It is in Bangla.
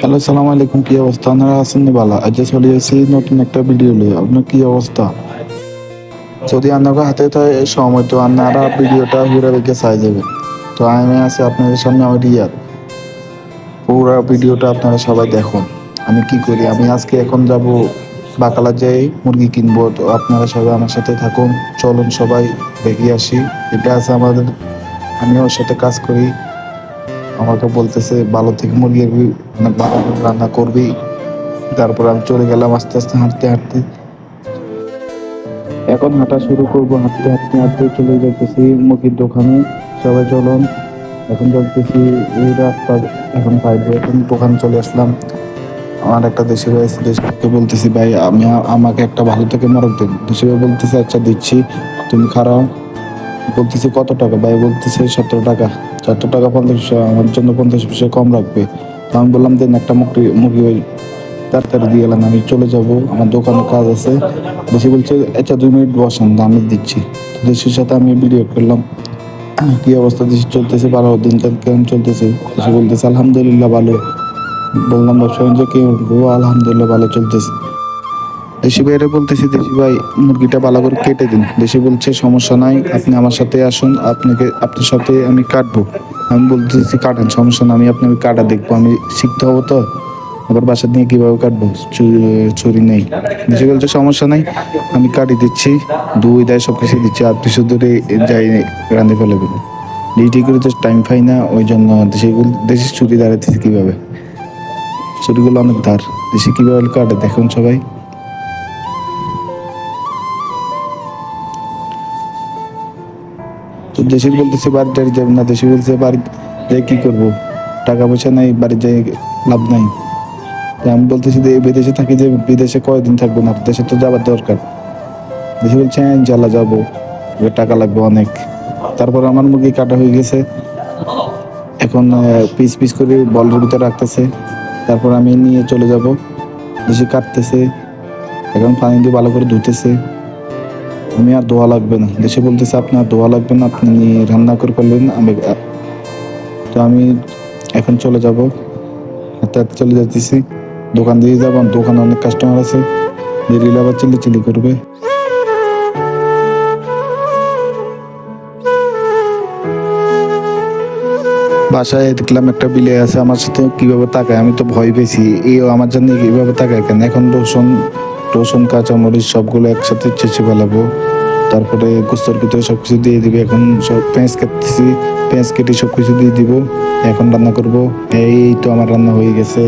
হ্যালো, সালাম আলাইকুম, কি অবস্থা? আপনারা আছেন বালা? আজ চলে এসেছি নতুন একটা ভিডিও নিয়ে। আপনার কি অবস্থা? যদি আপনাকে হাতে থাকে সময়, তো আপনারা ভিডিওটা ঘুরে দেখে চাই যাবে। তো আমি আছি আপনাদের সামনে আমার রিয়াদ। পুরো ভিডিওটা আপনারা সবাই দেখুন। আমি কি করি? আমি আজকে এখন যাব বাকালা যাই মুরগি কিনবো। তো আপনারা সবাই আমার সাথে থাকুন। চলুন সবাই দেখে আসি। এটা আছে আমাদের আমি ওর সাথে কাজ করি। আমাকে বলতেছে, ভালো থেকে মুরগি অনেক ভালো রান্না করবি। তারপর আমি চলে গেলাম আস্তে আস্তে, হাঁটতে হাঁটতে। এখন হাঁটা শুরু করব, হাঁটতে হাঁটতে হাঁটতে চলে যাইতেছি মুরগির দোকানে। সবাই চলুন। এখন চলতেছি এই রাস্তা, এখন পাইবে এখন দোকানে চলে আসলাম। আমার একটা দেশে আছে, দেশকে বলতেছি, ভাই, আমি, আমাকে একটা ভালো থেকে মরক দিন। দেশে বলতেছে আচ্ছা দিচ্ছি। তুমি খারাপ বলতেছি কত টাকা? ভাই বলতেছে সতেরো টাকা। সত্তর টাকা পঞ্চাশ পয়সা, আমার জন্য পঞ্চাশ পয়সা কম রাখবে। তো আমি বললাম, দেন একটা মুরগি মুরগি ওই তাড়াতাড়ি দিয়ে গেলাম আমি চলে যাব। আমার দোকানে কাজ আছে। বেশি বলছে আচ্ছা দুই মিনিট বসেন আমি দিচ্ছি। দেশের সাথে আমি ভিডিও করলাম। কি অবস্থা, দেশে চলতেছে ভালো দিনকাল কেমন চলতেছে? দেশে বলতেছে, আলহামদুলিল্লাহ, ভালো। বললাম, ব্যবসা বাণিজ্য কি বলব আলহামদুলিল্লাহ, ভালো চলতেছে। দেশি ভাইরা বলতেছি, দেশি ভাই, মুরগিটা ভালো করে কেটে দিন। দেশি বলছে, সমস্যা নাই, আপনি আমার সাথে আসুন, আপনাকে, আপনার সাথে আমি কাটবো। আমি বলতেছি, কাটেন, সমস্যা না আমি আপনাকে কাটা দেখব। আমি শিখতে হব তো, আবার বাসা নিয়ে কীভাবে কাটবো? চুরি নেই। দেশি বলছে, সমস্যা নাই, আমি কাটি দিচ্ছি, দুই দেয় সব কিছু দিচ্ছি কিছু ধরে যাই রাঁধে ফেলে দেবো। ডিউটি করে তো টাইম পাই না, ওই জন্য দেশি দেশি চুরি দাঁড়াতেছি কীভাবে? চুরিগুলো অনেক ধার দেশি কীভাবে কাটে, দেখুন সবাই। দেশে বলতেছে বাড়ি টাড়ি যাবে না, দেশে বলছে বাড়ি যাই কি করব? টাকা পয়সা নাই, বাড়ি যাই লাভ নাই। আমি বলতেছি যে বিদেশে থাকি যে বিদেশে কয়দিন থাকব না, দেশে তো যাবার দরকার। দেশে বলছে হ্যাঁ জ্বালা যাব। এবার টাকা লাগবে অনেক। তারপর আমার মুরগি কাটা হয়ে গেছে। এখন পিস পিস করে বলের ভিতরে রাখতেছে। তারপর আমি নিয়ে চলে যাব। দেশে কাটতেছে। এখন পানি দিয়ে ভালো করে ধুতেছে আমি আর দোয়া লাগবে না। দেশে বলতেছে, আপনার দোয়া লাগবে না, আপনি রান্না করে করলেন আমি, তো আমি এখন চলে যাব। হাতে হাতে চলে যাচ্ছি দোকান দিয়ে যাব দোকানে অনেক কাস্টমার আছে। দেরিলে আবার চিলি চিলি করবে। বাসায় দেখলাম একটা বিলে আছে, আমার সাথে কীভাবে তাকায়, আমি তো ভয় পেয়েছি। এও আমার জন্য কীভাবে তাকায় কেন? এখন রসুন রসুন, কাঁচামরিচ সবগুলো একসাথে চেঁচে ফেলাবো। তারপরে গোস্তর ভিতরে সব কিছু দিয়ে দিবে। এখন সব পেঁয়াজ কাটতেছি, পেঁয়াজ কেটে সব কিছু দিয়ে দিব। এখন রান্না করব। এই তো আমার রান্না হয়ে গেছে।